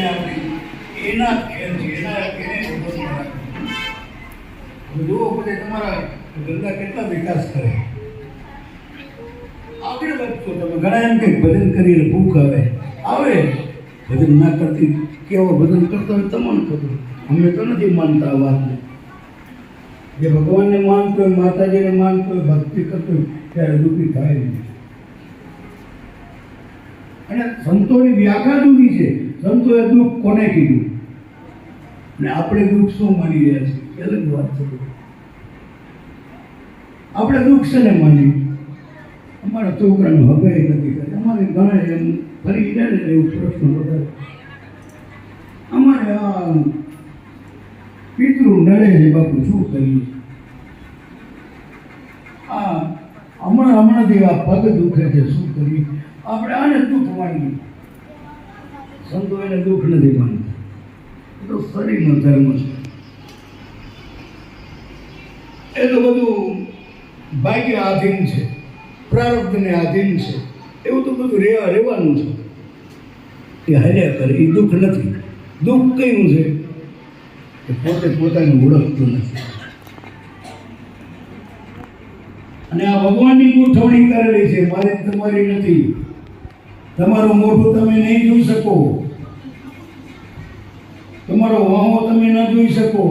ને આપણી ભૂખ આવે. આવે. ભજન ના કરતી, કેવો ભજન કરતો હોય તમને અમે તો નથી માનતા આ જે ભગવાનને માનતો હોય, માતાજીને માનતો હોય, ભક્તિ કરતો હોય, ત્યારે દુઃખી થાય નહીં. અને સંતોની વ્યાખ્યા જુદી છે. સંતોએ દુઃખ કોને કીધું? અને આપણે દુઃખ શું માની રહ્યા છીએ? અલગ વાત છે. આપણે દુઃખ છે ને માની અમારા છોકરાનું હવે નથી કરે. અમારે ઘણા એમ ફરી જાય ને એવું પ્રશ્ન વધારે. અમારે આ પિતૃ નડે છે બાપુ શું કર્યું? આ હમણાં હમણાંથી આ પગ દુખે છે. શું કરીએ આપણે આને દુઃખ માનીએ. સંતો એને દુઃખ નથી માનતા. એ તો શરીરનો ધર્મ છે. એ તો બધું ભાગ્ય આધીન છે. પ્રારબ્ધને આધીન છે. એવું તો બધું રહેવા રહેવાનું છે. એ હાલ્યા કરે, એ દુઃખ નથી. દુઃખ કયું છે? કે પોતે પોતાને ઓળખતું નથી. અને આ ભગવાનની ગોઠવણી કરેલી છે. મારી તમારી નથી. તમારું મોઢું તમે નહીં જોઈ શકો. તમારો વાહો તમે ન જોઈ શકો.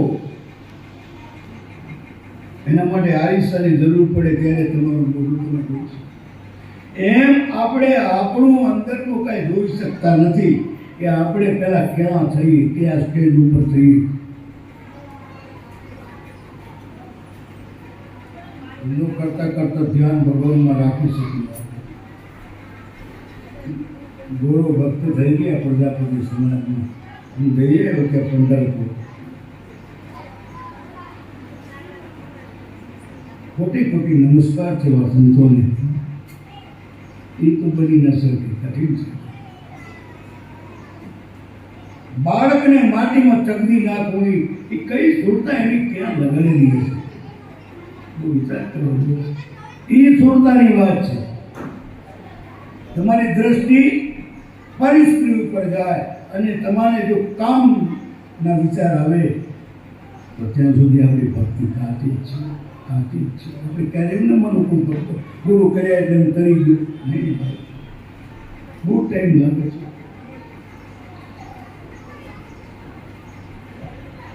એના માટે આરિસાની જરૂર પડે ત્યારે તમારું મોઢું તમે જોઈ શકો. એમ આપણે આપણું અંદરનું કાંઈ જોઈ શકતા નથી કે આપણે પહેલાં ક્યાં થઈ કયા સ્ટેજ ઉપર થઈ એનું કરતા કરતા ધ્યાન ભગવાનમાં રાખી શકીએ. ગુરુ ભક્ત થઈ ગયા પ્રજાપતિ સમાજમાં જઈએ કે પંઢરપુર. કોટી કોટી નમસ્કાર એવા સંતોને એ તો બની ન શકે, કઠિન છે. બાળકને માટીમાં ચગદી નાખવી, એ કઈ સુરતા એની ક્યાં લગાડેલી હશે બહુ વિચાર કરવો જોઈએ. એ સુરતાની વાત છે. તમારી દ્રષ્ટિ પરિસ્થિતિ ઉપર જાય અને તમારે જો કામના વિચાર આવે, તો ત્યાં સુધી આપણી ભક્તિ કાચી જ છે કાચી જ છે. આપણે ક્યારે એમને મનોકું કરતો ગુરુ કર્યા એટલે હું કરી દઉં. નહીં ભાઈ, બહુ ટાઈમ લાગે છે.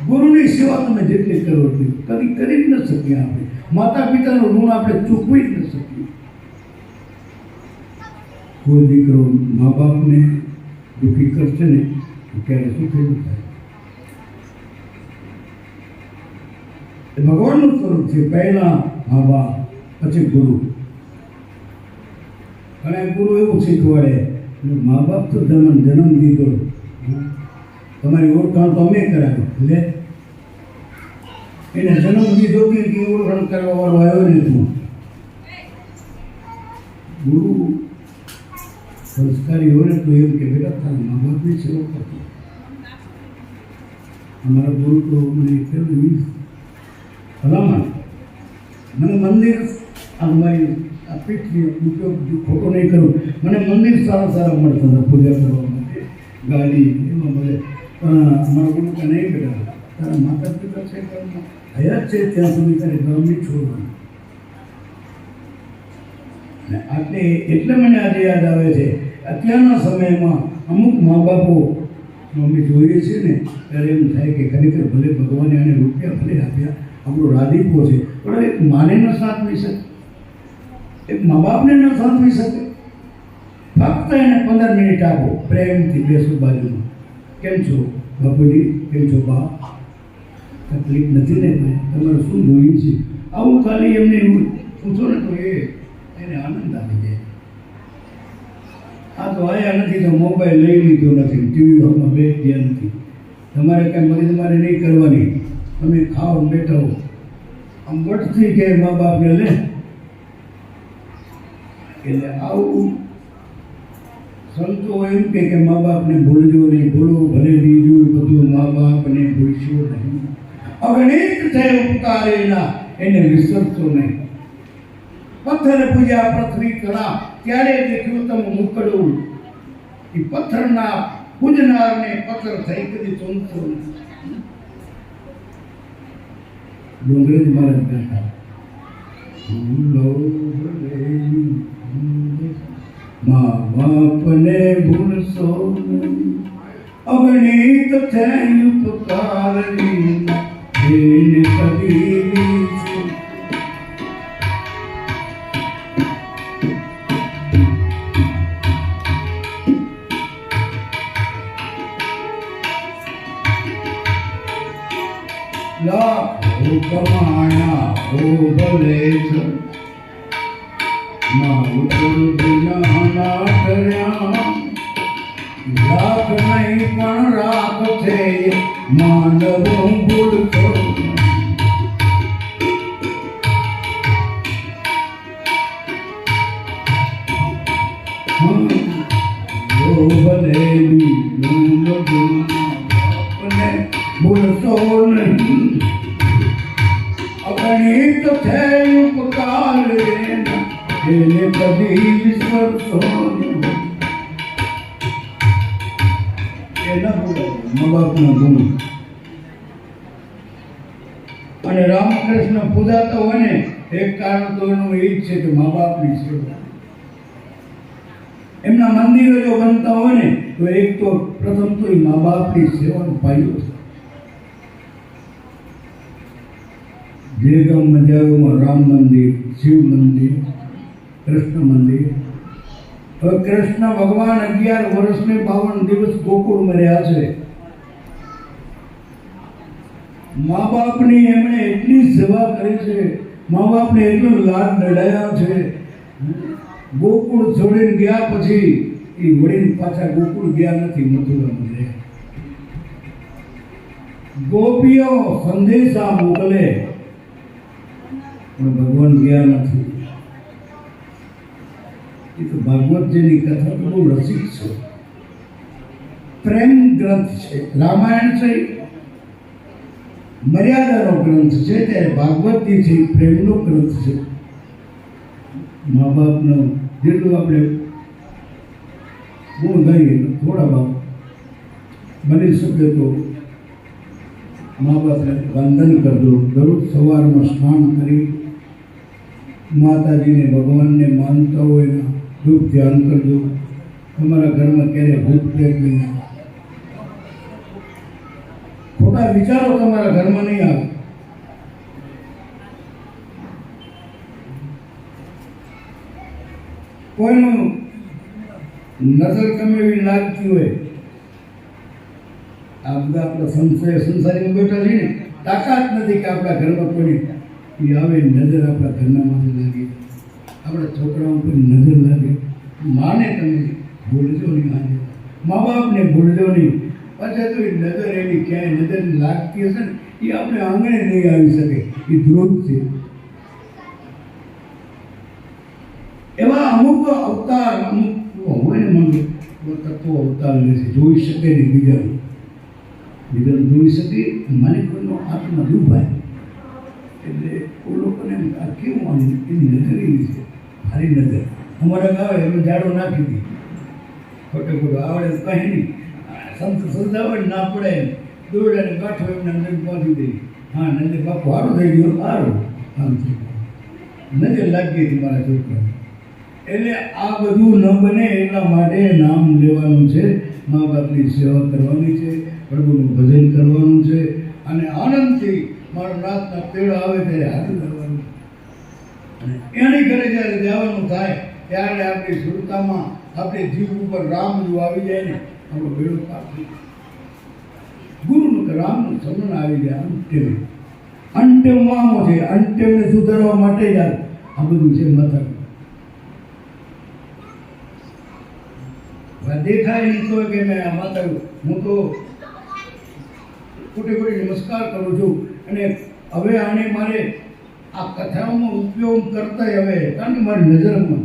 ગુરુની સેવા તમે જેટલી કરો એટલી, કદી કરી જ ન શકીએ આપણે. માતા પિતાનું ઋણ આપણે ચૂકવી જ ન શકીએ. કોઈ દીકરો મા બાપને દુઃખી કરશે ને તો ત્યારે શું થયું થાય એ ભગવાનનું સ્વરૂપ છે પહેલા મા બાપ પછી ગુરુ અને ગુરુ એવું શીખવાડે મા બાપ તો જન્મ જન્મ દીધો તમારી ઓળખાણ તો અમે કરાવી લે એને જન્મ દીધો કે કે ઓળખાણ કરવા વાળો આવ્યો ને તું ગુરુ સંસ્કારી હોય તો એવું કે બેટા, તારા મા બાપની સેવા કરતો અમારા ગુરુ તો મને કહ્યું ભલામણ. મને મંદિર અમારી મારી આ પીઠની ઉપયોગ ખોટો નહીં કરું. મને મંદિર સારા સારા મળતા હતા પૂજા કરવા માટે, ગાડી, એમાં મળે. પણ અમારા ગુરુ કે નહીં બેટા, તારા માતા પિતા છે હયાત છે, ત્યાં સુધી તારે નહીં છોડવાનું ને આજે એટલે મને આજે યાદ આવે છે, અત્યારના સમયમાં અમુક મા બાપો અમે જોઈએ છે ને, ત્યારે એમ થાય કે ખરેખર ભલે ભગવાને આને રૂપિયા ભલે આપ્યા, આપણો રાધીપો છે, પણ એક માને ન સાચવી શકે. એક મા બાપને ન સાચવી શકે. ફક્ત એને પંદર મિનિટ આપો, પ્રેમથી બેસો બાજુમાં. કેમ છો, બાપુજી? કેમ છો, બા? તકલીફ નથી ને? તમારે શું જોયું છે? આવું ખાલી એમને પૂછો ને તો એ એને આનંદ આવી જાય. આ તો આયા નથી તો મોબાઈલ લઈ લીધો નથી, ટીવી હમણાં બે ગયા નથી. તમારે કાંઈ મગજમારી નહીં કરવાની. તમે ખાઓ બેઠા આમ વટથી કે મા બાપને લે. એટલે આવું સંતો એમ કે કે મા બાપને ભૂલજો નહીં, ભૂલો ભલે બીજું બધું મા બાપને ભૂલશો નહીં. અગણિત થયે ઉપકારેલા, એને વિસરશો નહીં. પથ્થર પૂજા પૃથ્વી કળા, ત્યારે દેખ્યું તમ મુકડું. એ પથ્થરના પૂજનારને પત્ર થઈ કદી ચોંતો ડોંગરેજ મહારાજ ગાતા ભૂલો ભલે મા બાપને ભૂલશો નહીં. અગણિત થયું ઉપકારની એને કદી અગણિત થયું ઉપકાર એના, કદી અને રામકૃષ્ણ પૂજાતા હોય ને એક કારણ તો એનું એ જ છે કે મા બાપની સેવા એમના મંદિરો જો બનતા હોય ને તો એક તો પ્રથમ તો એ મા બાપની સેવાનો પાયો છે જે ગામ મજાઓમાં રામ મંદિર, શિવ મંદિર, કૃષ્ણ મંદિર. હવે કૃષ્ણ ભગવાન અગિયાર વર્ષને બાવન દિવસ ગોકુળમાં રહ્યા છે. મા બાપની એમણે એટલી સેવા કરી છે, મા બાપને એટલો લાભ લડાયા છે. ગોકુળ છોડીને ગયા પછી એ વળીને પાછા ગોકુળ ગયા નથી, મથુરામાં રહ્યા. ગોપીઓ સંદેશા મોકલે. પણ ભગવાન ગયા નથી. એ તો ભાગવતજીની કથા બહુ રસિક છે. પ્રેમ ગ્રંથ છે, રામાયણ છે. મર્યાદાનો ગ્રંથ છે, ત્યારે ભાગવતજી છે એ પ્રેમનો ગ્રંથ છે. મા બાપનો જેટલું આપણે બહુ નહીં થોડા બાપ બની શકે તો મા બાપને વંદન કરજો. દરરોજ સવારમાં સ્નાન કરી માતાજીને ભગવાનને માનતા હોય એના દુઃખ ધ્યાન કરજો તમારા ઘરમાં ક્યારે ભૂત પ્રેત નહીં. ખોટા વિચારો તમારા ઘરમાં નહીં આવે કોઈનું નજર ગમે એવી લાગતી હોય, આ બધા આપણા સંસાર બેઠા છીએ ને, તાકાત નથી કે આપણા ઘરમાં કોઈ એ આવે નજર આપણા ઘરના માથે લાગે. આપણા છોકરાઓ પર નજર લાગે. માને તમે ભૂલજો નહીં આજે. મા બાપને ભૂલજો નહીં. પાછા તો એ નજર એની ક્યાંય નજર લાગતી હશે ને, એ આપણે આંગણે નહીં આવી શકે. એ ધ્રુવ છે. એવા અમુક અવતાર, અમુક હોય ને મને તત્વો અવતાર નથી જોઈ શકે નહીં બીજાનું. બીજાનું જોઈ શકે મને કોઈનો આત્મા ડૂબાય એટલે એ લોકોને આ કેવું આમ એની નજર એવી છે સારી નજર. અમારા ગાવે એમ જાડો નાખી દી ખોટે ખોટું આવડે તો કંઈ નહીં. સંત સદાવડ ના પડે દોડ અને કાઠો એમને અંદર પહોંચી દઈ હા નજર બાપુ સારું થઈ ગયો સારો આમ નજર લાગી હતી મારા છોકરા એટલે આ બધું ન બને એટલા માટે નામ લેવાનું છે, મા બાપની સેવા કરવાની છે, પ્રભુનું ભજન કરવાનું છે. અને આનંદથી મારા નાથના પેડા આવે ત્યારે હાજર ધરવાનું અને એની ઘરે જ્યારે જવાનું થાય, ત્યારે આપણી સુરતામાં આપણે જીવ ઉપર રામ જો આવી જાય ને, આપણો બેડો પાર ગુરુનું રામનું સમન આવી જાય અંતિમ અંતિમ મામો છે અંત્યમને સુધારવા માટે જ આ બધું છે મથક. દેખાય નહીં તો કે મેં આ માતા હું તો ખોટી ખોટી નમસ્કાર કરું છું. અને હવે આને મારે આ કથાઓમાં ઉપયોગ કરતા હવે કારણ કે મારી નજરમાં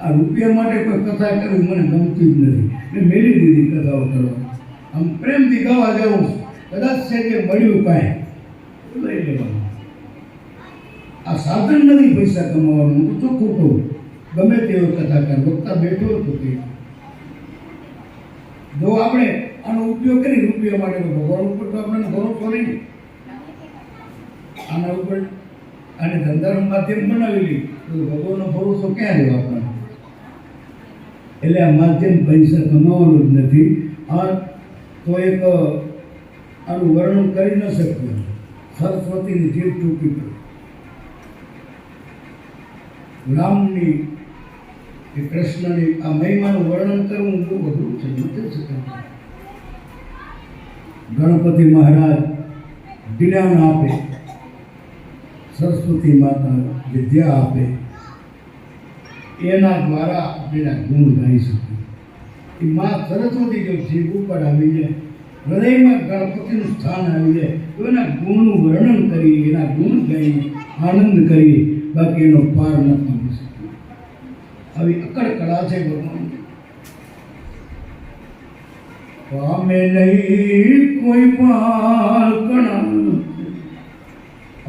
આ રૂપિયા માટે કોઈ કથા કરવી મને ગમતી જ નથી. મેં મેળી દીધી કથાઓ કરવા. આમ પ્રેમથી ગાવા જવું કદાચ છે કે મળ્યું કાંઈ. લઈ લેવાનું. આ સાધન નથી પૈસા કમાવાનું. તો કહું. ગમે તેવો કથાકાર વક્તા બેઠો હતો તે જો આપણે આનો ઉપયોગ કરી રૂપિયા માટે ભગવાન ઉપર તો આપણને ભરોસો નહીં. આના ઉપર આને ધંધાનું માધ્યમ બનાવેલી. તો ભગવાનનો ભરોસો ક્યાં રહ્યો આપણને? એટલે આ માધ્યમ પૈસા કમાવાનું જ નથી. આ તો એક આનું વર્ણન કરી ન શકતું. સરસ્વતીની જીભ ટૂંકી પડી. રામની કે કૃષ્ણની આ મહિમાનું વર્ણન કરવું બહુ અઘરું છે. નથી શકાતું ગણપતિ મહારાજ, જ્ઞાન આપે. સરસ્વતી માતા વિદ્યા આપે, એના દ્વારા આપણે ગુણ ગાઈ શકીએ એ મા સરસ્વતી જો જીભ ઉપર આવી જાય, હૃદયમાં ગણપતિનું સ્થાન આવી જાય, તો એના ગુણનું વર્ણન કરી, એના ગુણ ગાઈ આનંદ કરી, બાકી એનો પાર ન પામી શકીએ આવી અકળ કળા છે ભગવાન. પામે નહીં કોઈ પાર કણા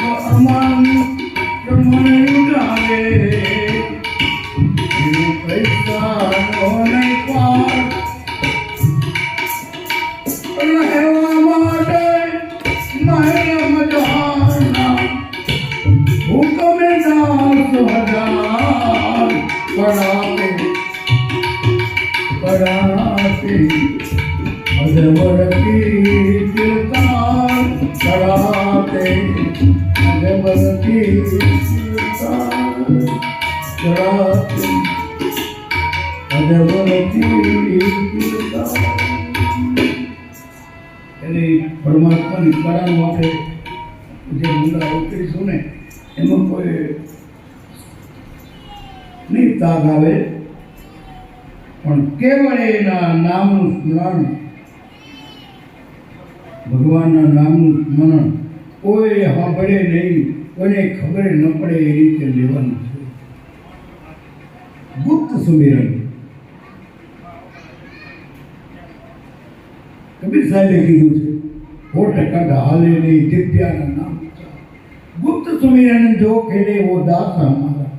એક અમન એની પરમાત્માની કળા માટે જે મુદ્દા ઉતરીશું ને, એમાં કોઈ નહીં તાગ આવે. પણ કેવળ એના નામનું સ્મરણ, ભગવાનના નામનું સ્મરણ કોઈ સાંભળે નહીં, કોઈને ખબર ન પડે એ રીતે લેવાનું છે. ગુપ્ત સુમિરન. કબીર સાહેબે કીધું છે હોઠ કંઠ હાલે નહીં દિવ્યાના નામ ગુપ્ત સુમિરન જો ખેલે વો દાસ અમારા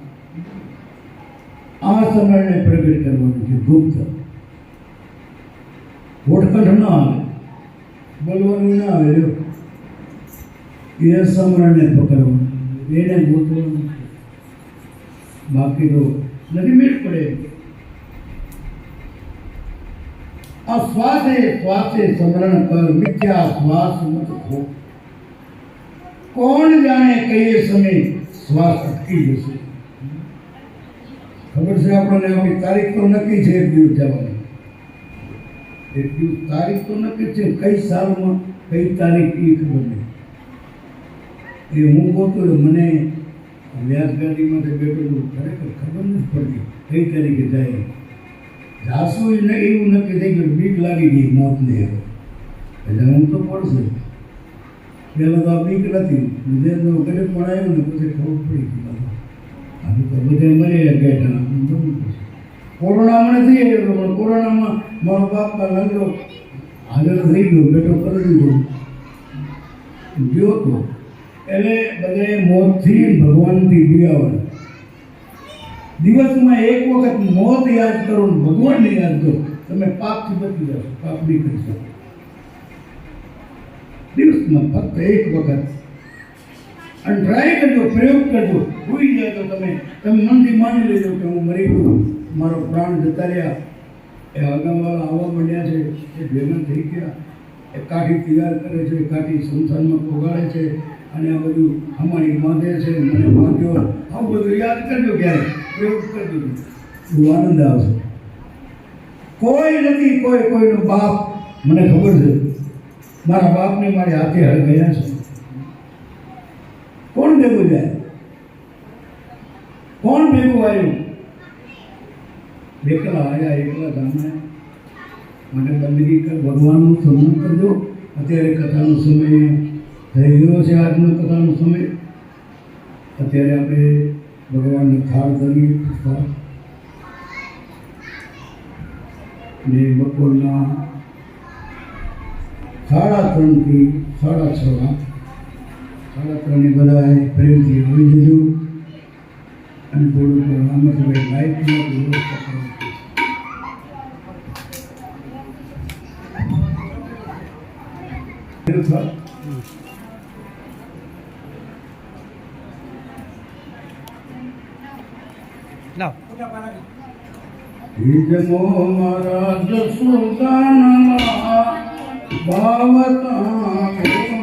આ સમરણને પ્રગટ કરવાનું છે ગુપ્ત. હોઠ ના આવે બોલવાનું ના આવે જો એ સમરણને પકડવાનું એને ગોતવાનું. બાકી તો નથી મેળ પડે. આ શ્વાસે શ્વાસે સમરણ કર મિથ્યા શ્વાસ મત ખો કોણ જાણે કઈ સમય શ્વાસ અટકી જશે ખબર છે આપણને આપણી તારીખ તો નક્કી છે એક દિવસ જવાની એક દિવસ તારીખ તો નક્કી છે કઈ સાલમાં કઈ તારીખ એ ખબર નહીં એ હું ગોતું તો મને વ્યાસ ગાડીમાંથી બેઠેલું ખરેખર ખબર નથી પડતી કઈ તારીખે જાય જાસુ એટલે એવું નક્કી થઈ ગયું, બીક લાગી ગઈ મોતને એટલે હું તો પડશે. પહેલાં તો આ બીક નથી. બીજે ગરીબ પણ આવ્યું ને પછી ખબર પડી ગઈ. હવે તો બધે મરી ગયા કોરોનામાં નથી આવ્યો પણ કોરોનામાં મારો બાપા લંગડો હાજર થઈ ગયો, બેઠો કરી દીધો. ગયો તો. એટલે બધે મોતથી ભગવાનથી બિયાવણ દિવસમાં એક વખત મોત યાદ કરો ભગવાનને યાદ કરો, તમે પાપથી બચી જાઓ, પાપ નહીં કરી શકો દિવસમાં ફક્ત એક વખત. અને ટ્રાય કરજો, પ્રયોગ કરજો. ભૂલી જાય તો તમે તમે મનથી માની લેજો કે હું મરી ગયો. મારો પ્રાણ જતા રહ્યા. એ આગળવાળા આવવા માંડ્યા છે, એ ભેગા થઈ ગયા. એ કાઠી તૈયાર કરે છે, કાઠી સંસારમાં પોગાડે છે. અને આ બધું અમારી બાંધે છે, મને બાંધ્યો આવું બધું યાદ કરજો ક્યારે પ્રયોગ કરી દીધું. આનંદ આવશે કોઈ નથી, કોઈ કોઈનો બાપ. મને ખબર છે, મારા બાપને મારી હાથે હળ ગયા છે. કોણ ભેગું જાય? કોણ ભેગું આવ્યું? એકલા આવ્યા, એકલા ગામે મને બંદગી કર, ભગવાનનું સન્માન કરજો. અત્યારે કથાનો સમય થઈ ગયો છે, આજનો કથાનો સમય. અત્યારે આપણે ભગવાનને થાળ ધરીએ પુષ્પા ને બપોરના સાડા ત્રણથી સાડા છ સાડા ત્રણે બધાએ પ્રેમથી આવી દીધું અને થોડુંક રામતભાઈ લાઈટનો વ્યવસ્થા કરો લાવ મારા જસુદાનના ભાવતા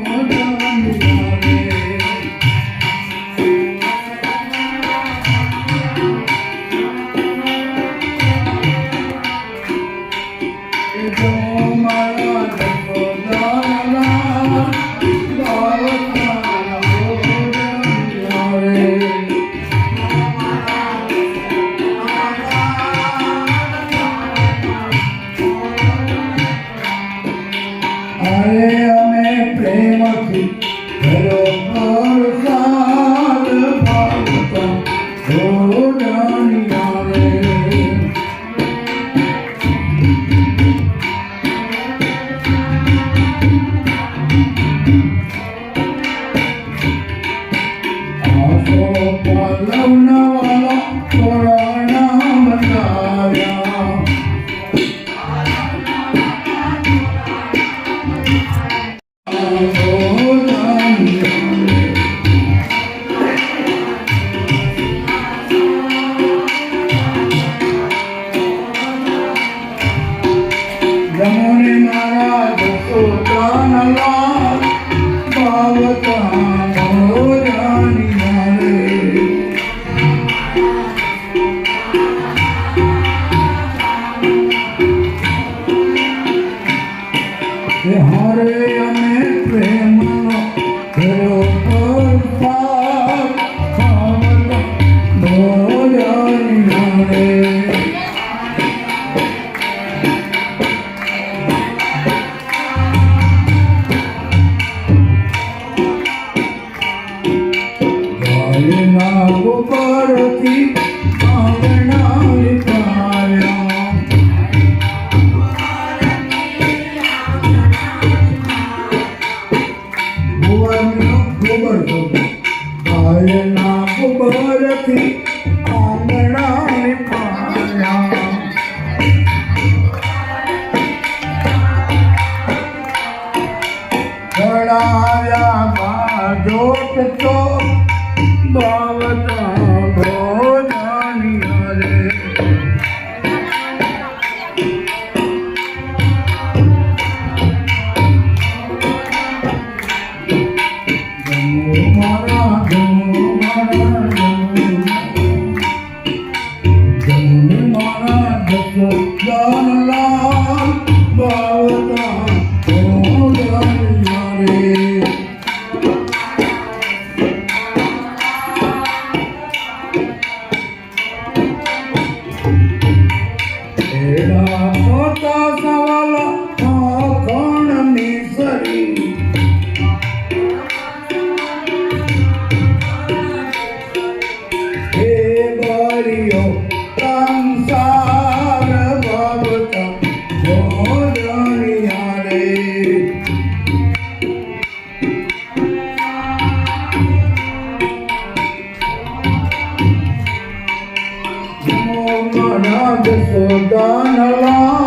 Vale algo para ti મારા મહારાજ સોદાનલા